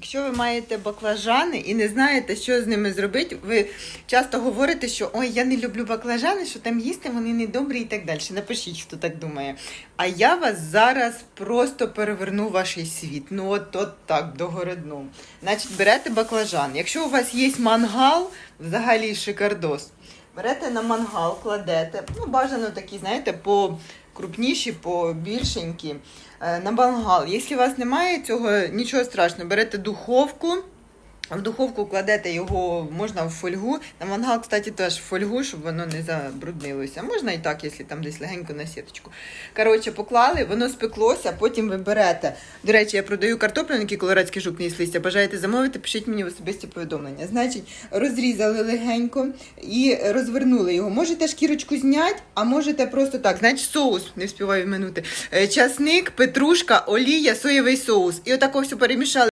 Якщо ви маєте баклажани і не знаєте, що з ними зробити, ви часто говорите, що ой, я не люблю баклажани, що там їсти вони не добрі і так далі. Напишіть, хто так думає. А я вас зараз просто переверну ваш світ. Ну от, от так, догородну. Значить, берете баклажан. Якщо у вас є мангал, взагалі шикардос. Берете на мангал, кладете, ну бажано такі, знаєте, по крупніші, по більшенькі. Е, На мангал. Якщо у вас немає цього, нічого страшного, берете духовку. В духовку кладете його, можна в фольгу. На мангал, кстати, теж в фольгу, щоб воно не забруднилося. Можна і так, якщо там десь легенько на сіточку. Коротше, поклали, воно спеклося, потім ви берете. До речі, я продаю якій колорадський жук не їслися. Бажаєте замовити, пишіть мені в особисті повідомлення. Значить, розрізали легенько і розвернули його. Можете шкірочку зняти, а можете просто так. Значить, соус, не вспіваю минути. Часник, петрушка, олія, соєвий соус. І отако все перемішали.